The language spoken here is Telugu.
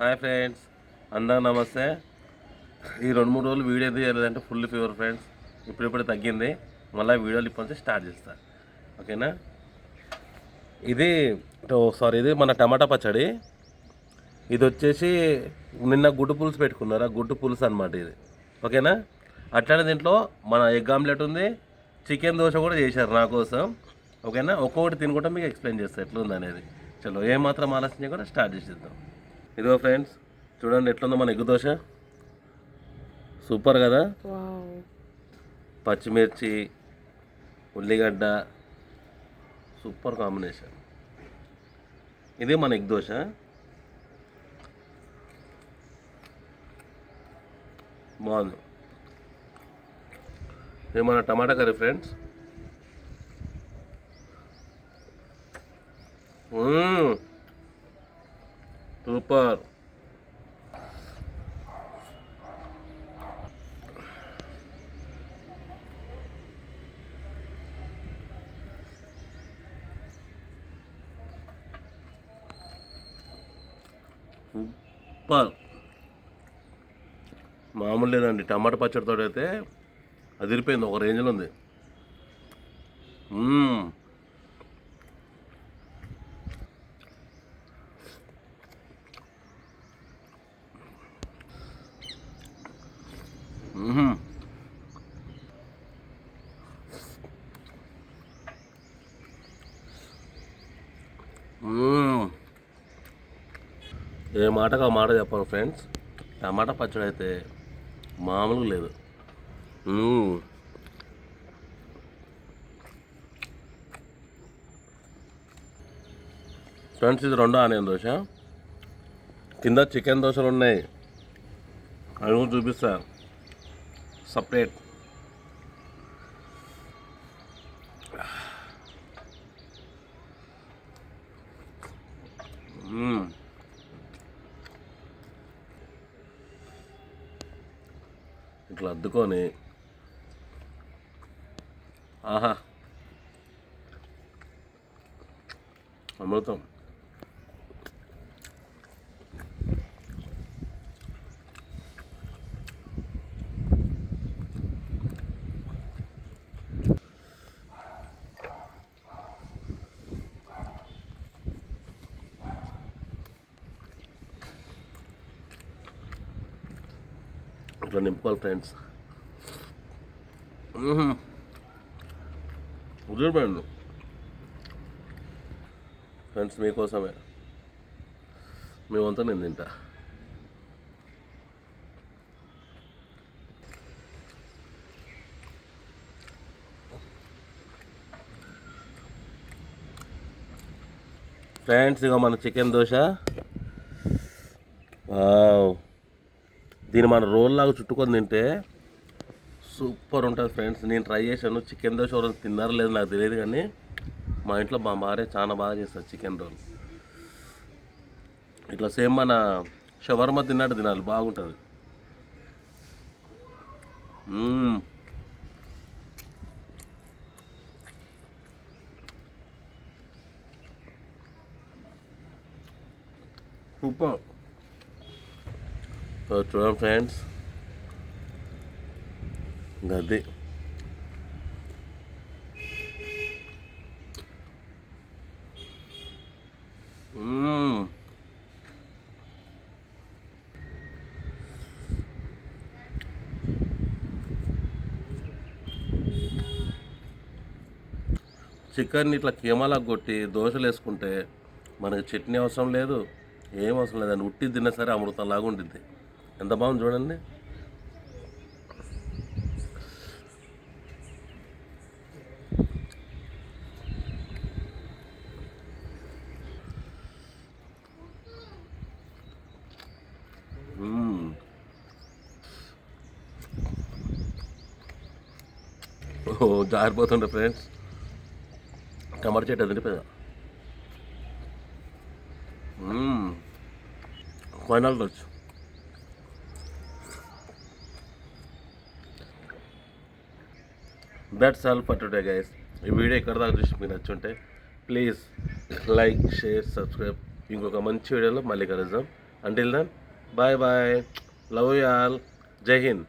హాయ్ ఫ్రెండ్స్ అందరూ నమస్తే. ఈ రెండు మూడు రోజులు వీడియో తీయలేదంటే ఫుల్ ఫీవర్ ఫ్రెండ్స్. ఇప్పుడిప్పుడు తగ్గింది. మళ్ళీ వీడియోలు ఇప్పటి నుంచి స్టార్ట్ చేస్తా. ఓకేనా? ఇది సారీ ఇది మన టమాటా పచ్చడి. ఇది వచ్చేసి నిన్న గుడ్డు పులుసు పెట్టుకున్నారు? ఆ గుడ్డు పులుసు అనమాట ఇది. ఓకేనా? అట్లానే దీంట్లో మన ఎగ్ ఆమ్లెట్ ఉంది. చికెన్ దోశ కూడా చేశారు నా కోసం. ఓకేనా? ఒక్కొక్కటి తినుకుంటా మీకు ఎక్స్ప్లెయిన్ చేస్తాను ఎట్లుంది అనేది చలో ఏమాత్రం ఆలస్యం కూడా స్టార్ట్ చేసేద్దాం. ఇదిగో ఫ్రెండ్స్ చూడండి ఎట్లుందో మన ఎగ్గు దోశ. సూపర్ కదా? పచ్చిమిర్చి ఉల్లిగడ్డ సూపర్ కాంబినేషన్. ఇది మన ఎగ్ దోశ. బాగుంది. ఇది మన టమాటా కర్రీ ఫ్రెండ్స్. మ్మ్. సూపర్ సూపర్ మామూలు లేదండి. టమాటా పచ్చడితో అయితే అదిరిపోయింది. ఒక రేంజ్లో ఉంది. ఏ మాటకు ఆ మాట చెప్పాను ఫ్రెండ్స్ టమాటా పచ్చడి అయితే మామూలుగా లేదు. ఫ్రెండ్స్ ఇది రెండో ఆనియన్ దోశ. కింద చికెన్ దోశలు ఉన్నాయి అవి కూడా చూపిస్తా. సపరేట్ ఇట్లా అద్దుకొని. ఆహా. అమృతం. ఇట్లా నింపుకోవాలి ఫ్రెండ్స్ ఉదిరిపోయింది ఫ్రెండ్స్ మీకోసమే. మేమంతా నేను తింటా. ఫ్రెండ్స్ ఇక మన చికెన్ దోశ. వావ్. దీన్ని మన రోల్ లాగా చుట్టుకొని తింటే సూపర్ ఉంటుంది ఫ్రెండ్స్. నేను ట్రై చేశాను. చికెన్ దోశ ఎవరైనా తిన్నారో లేదు నాకు తెలియదు కానీ మా ఇంట్లో మా భార్య చాలా బాగా చేస్తుంది చికెన్ రోల్. ఇట్లా సేమ్ మన షవర్మ తిన్నట్టు తినాలి. బాగుంటుంది. సూపర్. సో చూడండి ఫ్రెండ్స్. గది. చికెన్ ఇట్లా కీమాలకు కొట్టి దోశలు వేసుకుంటే మనకి చట్నీ అవసరం లేదు ఏం అవసరం లేదండి ఉట్టి తిన్నా సరే అమృతం లాగా ఉంటుంది ఎంత బాగుంది చూడండి. జారిపోతుండే ఫ్రెండ్స్. టమాటా చెట్టు అదిరిపోయా ఫైనల్ వచ్చు that's all for today guys ఈ వీడియో ఎక్కడ దాకా చూసి మీకు నచ్చుంటే ప్లీజ్ లైక్ షేర్ సబ్స్క్రైబ్ ఇంకొక మంచి వీడియోలో మళ్ళీ కలుద్దాం. Until then bye bye love you all జై హింద్